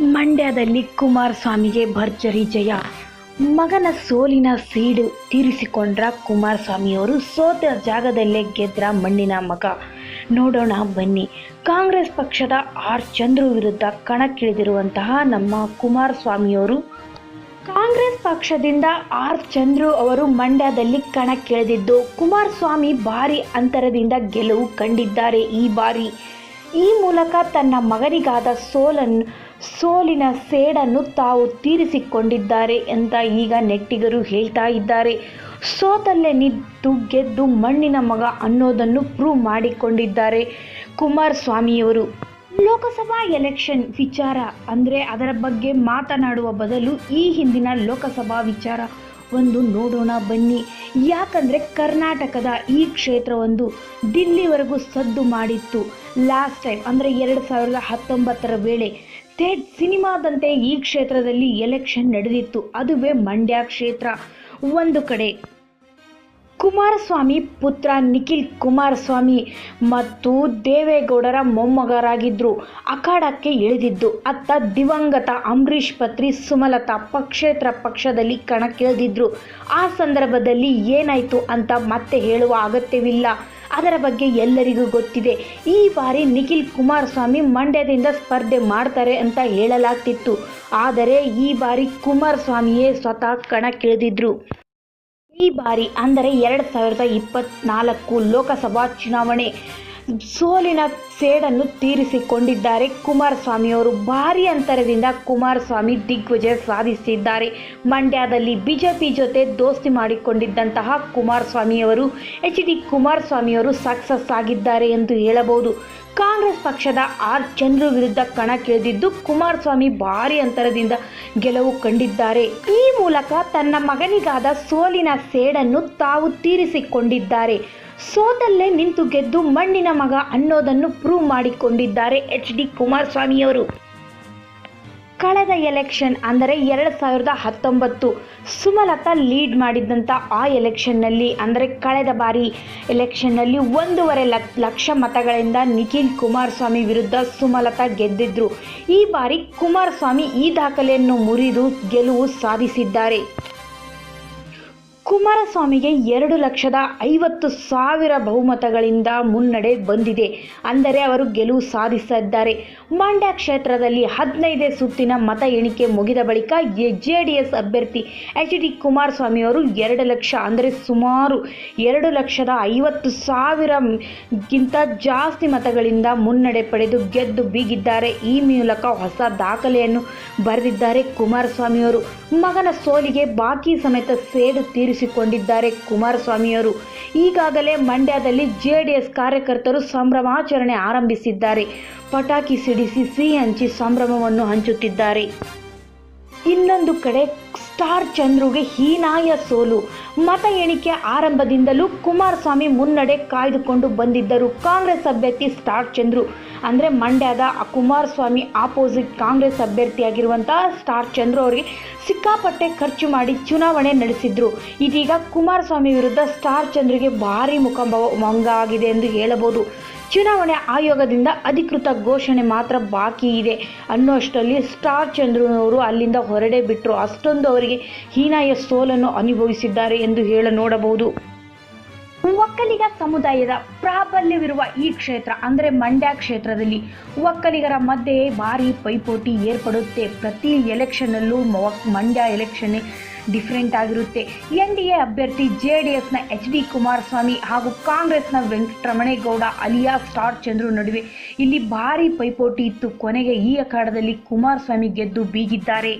ಮಂಡ್ಯದಲ್ಲಿ ಕುಮಾರಸ್ವಾಮಿಗೆ ಭರ್ಜರಿ ಜಯ. ಮಗನ ಸೋಲಿನ ಸೀಡು ತೀರಿಸಿಕೊಂಡ್ರ ಕುಮಾರಸ್ವಾಮಿಯವರು ಸೋತ ಜಾಗದಲ್ಲೇ ಗೆದ್ರ ಮಣ್ಣಿನ ಮಗ. ನೋಡೋಣ ಬನ್ನಿ. ಕಾಂಗ್ರೆಸ್ ಪಕ್ಷದ ಆರ್ ಚಂದ್ರು ವಿರುದ್ಧ ಕಣಕ್ಕಿಳಿದಿರುವಂತಹ ನಮ್ಮ ಕುಮಾರಸ್ವಾಮಿಯವರು. ಕಾಂಗ್ರೆಸ್ ಪಕ್ಷದಿಂದ ಆರ್ ಚಂದ್ರು ಅವರು ಮಂಡ್ಯದಲ್ಲಿ ಕಣಕ್ಕಿಳಿದಿದ್ದು ಕುಮಾರಸ್ವಾಮಿ ಭಾರಿ ಅಂತರದಿಂದ ಗೆಲುವು ಕಂಡಿದ್ದಾರೆ ಈ ಬಾರಿ. ಈ ಮೂಲಕ ತನ್ನ ಮಗನಿಗಾದ ಸೋಲನ್ನು ಸೋಲಿನ ಸೇಡನ್ನು ತಾವು ತೀರಿಸಿಕೊಂಡಿದ್ದಾರೆ ಅಂತ ಈಗ ನೆಟ್ಟಿಗರು ಹೇಳ್ತಾ ಇದ್ದಾರೆ. ಸೋತಲ್ಲೇ ನಿದ್ದು ಗೆದ್ದು ಮಣ್ಣಿನ ಮಗ ಅನ್ನೋದನ್ನು ಪ್ರೂವ್ ಮಾಡಿಕೊಂಡಿದ್ದಾರೆ ಕುಮಾರಸ್ವಾಮಿಯವರು. ಲೋಕಸಭಾ ಎಲೆಕ್ಷನ್ ವಿಚಾರ ಅಂದರೆ ಅದರ ಬಗ್ಗೆ ಮಾತನಾಡುವ ಬದಲು ಈ ಹಿಂದಿನ ಲೋಕಸಭಾ ವಿಚಾರ ಒಂದು ನೋಡೋಣ ಬನ್ನಿ. ಯಾಕಂದರೆ ಕರ್ನಾಟಕದ ಈ ಕ್ಷೇತ್ರವೊಂದು ದಿಲ್ಲಿವರೆಗೂ ಸದ್ದು ಮಾಡಿತ್ತು. ಲಾಸ್ಟ್ ಟೈಮ್ ಅಂದರೆ ಎರಡು ಸಾವಿರದ ಹತ್ತೊಂಬತ್ತರ ವೇಳೆ ಥೇಟ್ ಸಿನಿಮಾದಂತೆ ಈ ಕ್ಷೇತ್ರದಲ್ಲಿ ಎಲೆಕ್ಷನ್ ನಡೆದಿತ್ತು. ಅದುವೇ ಮಂಡ್ಯ ಕ್ಷೇತ್ರ. ಒಂದು ಕಡೆ ಕುಮಾರಸ್ವಾಮಿ ಪುತ್ರ ನಿಖಿಲ್ ಕುಮಾರಸ್ವಾಮಿ ಮತ್ತು ದೇವೇಗೌಡರ ಮೊಮ್ಮಗರಾಗಿದ್ದರು ಅಖಾಡಕ್ಕೆ ಇಳಿದಿದ್ದು. ಅತ್ತ ದಿವಂಗತ ಅಂಬರೀಷ್ ಪತ್ರಿ ಸುಮಲತಾ ಪಕ್ಷೇತರ ಪಕ್ಷದಲ್ಲಿ ಕಣಕ್ಕಿಳಿದಿದ್ದರು ಆ ಸಂದರ್ಭದಲ್ಲಿ ಏನಾಯಿತು ಅಂತ ಮತ್ತೆ ಹೇಳುವ ಅಗತ್ಯವಿಲ್ಲ. ಅದರ ಬಗ್ಗೆ ಎಲ್ಲರಿಗೂ ಗೊತ್ತಿದೆ. ಈ ಬಾರಿ ನಿಖಿಲ್ ಕುಮಾರಸ್ವಾಮಿ ಮಂಡ್ಯದಿಂದ ಸ್ಪರ್ಧೆ ಮಾಡ್ತಾರೆ ಅಂತ ಹೇಳಲಾಗ್ತಿತ್ತು. ಆದರೆ ಈ ಬಾರಿ ಕುಮಾರಸ್ವಾಮಿಯೇ ಸ್ವತಃ ಕಣಕ್ಕಿಳಿದಿದ್ರು. ಈ ಬಾರಿ ಅಂದರೆ ಎರಡು ಸಾವಿರದ ಇಪ್ಪತ್ನಾಲ್ಕು ಲೋಕಸಭಾ ಚುನಾವಣೆ. ಸೋಲಿನ ಸೇಡನ್ನು ತೀರಿಸಿಕೊಂಡಿದ್ದಾರೆ. ಕುಮಾರಸ್ವಾಮಿಯವರು ಭಾರಿ ಅಂತರದಿಂದ ಕುಮಾರಸ್ವಾಮಿ ದಿಗ್ವಿಜಯ ಸಾಧಿಸಿದ್ದಾರೆ. ಮಂಡ್ಯದಲ್ಲಿ ಬಿಜೆಪಿ ಜೊತೆ ದೋಸ್ತಿ ಮಾಡಿಕೊಂಡಿದ್ದಂತಹ ಕುಮಾರಸ್ವಾಮಿಯವರು, ಎಚ್ ಡಿ ಕುಮಾರಸ್ವಾಮಿಯವರು ಸಕ್ಸಸ್ ಆಗಿದ್ದಾರೆ ಎಂದು ಹೇಳಬಹುದು. ಕಾಂಗ್ರೆಸ್ ಪಕ್ಷದ ಆರ್ ಜನರ ವಿರುದ್ಧ ಕಣಕ್ಕಿಳಿದಿದ್ದು ಕುಮಾರಸ್ವಾಮಿ ಭಾರಿ ಅಂತರದಿಂದ ಗೆಲುವು ಕಂಡಿದ್ದಾರೆ. ಈ ಮೂಲಕ ತನ್ನ ಮಗನಿಗಾದ ಸೋಲಿನ ಸೇಡನ್ನು ತಾವು ತೀರಿಸಿಕೊಂಡಿದ್ದಾರೆ. ಸೋತಲ್ಲೇ ನಿಂತು ಗೆದ್ದು ಮಣ್ಣಿನ ಮಗ ಅನ್ನೋದನ್ನು ಪ್ರೂವ್ ಮಾಡಿಕೊಂಡಿದ್ದಾರೆ ಎಚ್ ಡಿ ಕುಮಾರಸ್ವಾಮಿಯವರು. ಕಳೆದ ಎಲೆಕ್ಷನ್ ಅಂದರೆ ಎರಡು ಸಾವಿರದ ಹತ್ತೊಂಬತ್ತು, ಸುಮಲತಾ ಲೀಡ್ ಮಾಡಿದ್ದಂಥ ಆ ಎಲೆಕ್ಷನ್ನಲ್ಲಿ ಅಂದರೆ ಕಳೆದ ಬಾರಿ ಎಲೆಕ್ಷನ್ನಲ್ಲಿ ಒಂದೂವರೆ ಲಕ್, ಲಕ್ಷ ಮತಗಳಿಂದ ನಿಖಿಲ್ ಕುಮಾರಸ್ವಾಮಿ ವಿರುದ್ಧ ಸುಮಲತಾ ಗೆದ್ದಿದ್ರು. ಈ ಬಾರಿ ಕುಮಾರಸ್ವಾಮಿ ಈ ದಾಖಲೆಯನ್ನು ಮುರಿದು ಗೆಲುವು ಸಾಧಿಸಿದ್ದಾರೆ. ಕುಮಾರಸ್ವಾಮಿಗೆ ಎರಡು ಲಕ್ಷದ ಐವತ್ತು ಸಾವಿರ ಬಹುಮತಗಳಿಂದ ಮುನ್ನಡೆ ಬಂದಿದೆ. ಅಂದರೆ ಅವರು ಗೆಲುವು ಸಾಧಿಸಿದ್ದಾರೆ ಮಂಡ್ಯ ಕ್ಷೇತ್ರದಲ್ಲಿ ಹದಿನೈದೇ ಸುತ್ತಿನ ಮತ ಎಣಿಕೆ ಮುಗಿದ ಬಳಿಕ ಜೆ ಡಿ ಎಸ್ ಅಭ್ಯರ್ಥಿ ಎಚ್ ಡಿ ಕುಮಾರಸ್ವಾಮಿ ಅವರು ಎರಡು ಲಕ್ಷ, ಅಂದರೆ ಸುಮಾರು ಎರಡು ಲಕ್ಷದ ಐವತ್ತು ಸಾವಿರಗಿಂತ ಜಾಸ್ತಿ ಮತಗಳಿಂದ ಮುನ್ನಡೆ ಪಡೆದು ಗೆದ್ದು ಬೀಗಿದ್ದಾರೆ. ಈ ಮೂಲಕ ಹೊಸ ದಾಖಲೆಯನ್ನು ಬರೆದಿದ್ದಾರೆ ಕುಮಾರಸ್ವಾಮಿಯವರು ಮಗನ ಸೋಲಿಗೆ ಬಾಕಿ ಸಮೇತ ಸೇಡು ತೀರಿಸಿಕೊಂಡಿದ್ದಾರೆ ಕುಮಾರಸ್ವಾಮಿಯವರು. ಈಗಾಗಲೇ ಮಂಡ್ಯದಲ್ಲಿ ಜೆಡಿಎಸ್ ಕಾರ್ಯಕರ್ತರು ಸಂಭ್ರಮಾಚರಣೆ ಆರಂಭಿಸಿದ್ದಾರೆ. ಪಟಾಕಿ ಸಿಡಿಸಿ ಸಿಹಿ ಹಂಚಿ ಸಂಭ್ರಮವನ್ನು ಹಂಚುತ್ತಿದ್ದಾರೆ. ಇನ್ನೊಂದು ಕಡೆ ಸ್ಟಾರ್ ಚಂದ್ರುಗೆ ಹೀನಾಯ ಸೋಲು. ಮತ ಎಣಿಕೆ ಆರಂಭದಿಂದಲೂ ಕುಮಾರಸ್ವಾಮಿ ಮುನ್ನಡೆ ಕಾಯ್ದುಕೊಂಡು ಬಂದಿದ್ದರು. ಕಾಂಗ್ರೆಸ್ ಅಭ್ಯರ್ಥಿ ಸ್ಟಾರ್ ಚಂದ್ರು. ಅಂದರೆ ಮಂಡ್ಯದ ಕುಮಾರಸ್ವಾಮಿ ಆಪೋಸಿಟ್ ಕಾಂಗ್ರೆಸ್ ಅಭ್ಯರ್ಥಿಯಾಗಿರುವಂತಹ ಸ್ಟಾರ್ ಚಂದ್ರು ಅವರಿಗೆ ಸಿಕ್ಕಾಪಟ್ಟೆ ಖರ್ಚು ಮಾಡಿ ಚುನಾವಣೆ ನಡೆಸಿದ್ರು. ಇದೀಗ ಕುಮಾರಸ್ವಾಮಿ ವಿರುದ್ಧ ಸ್ಟಾರ್ ಚಂದ್ರಿಗೆ ಭಾರಿ ಮುಖಭಂಗ ಆಗಿದೆ ಎಂದು ಹೇಳಬಹುದು. ಚುನಾವಣೆ ಆಯೋಗದಿಂದ ಅಧಿಕೃತ ಘೋಷಣೆ ಮಾತ್ರ ಬಾಕಿ ಇದೆ. ಅನ್ನುವಷ್ಟರಲ್ಲಿ ಸ್ಟಾರ್ ಚಂದ್ರನವರು ಅಲ್ಲಿಂದ ಹೊರಡೆ ಬಿಟ್ಟರು ಅಷ್ಟೊಂದು ಅವರಿಗೆ ಹೀನಾಯ ಸೋಲನ್ನು ಅನುಭವಿಸಿದ್ದಾರೆ ಎಂದು ಹೇಳ ನೋಡಬಹುದು. ಒಕ್ಕಲಿಗ ಸಮುದಾಯದ ಪ್ರಾಬಲ್ಯವಿರುವ ಈ ಕ್ಷೇತ್ರ, ಅಂದರೆ ಮಂಡ್ಯ ಕ್ಷೇತ್ರದಲ್ಲಿ ಒಕ್ಕಲಿಗರ ಮಧ್ಯೆ ಭಾರಿ ಪೈಪೋಟಿ ಏರ್ಪಡುತ್ತೆ. ಪ್ರತಿ ಎಲೆಕ್ಷನ್ನಲ್ಲೂ ಮಂಡ್ಯ ಎಲೆಕ್ಷನ್ನೇ ಡಿಫ್ರೆಂಟ್ ಆಗಿರುತ್ತೆ. ಎನ್ ಡಿ ಎ ಅಭ್ಯರ್ಥಿ ಜೆ ಡಿ ಎಸ್ನ ಎಚ್ ಡಿ ಕುಮಾರಸ್ವಾಮಿ ಹಾಗೂ ಕಾಂಗ್ರೆಸ್ನ ವೆಂಕಟರಮಣೇಗೌಡ ಅಲಿಯಾ ಸ್ಟಾರ್ ಚಂದ್ರು ನಡುವೆ ಇಲ್ಲಿ ಭಾರಿ ಪೈಪೋಟಿ ಇತ್ತು. ಕೊನೆಗೆ ಈ ಅಖಾಡದಲ್ಲಿ ಕುಮಾರಸ್ವಾಮಿ ಗೆದ್ದು ಬೀಗಿದ್ದಾರೆ.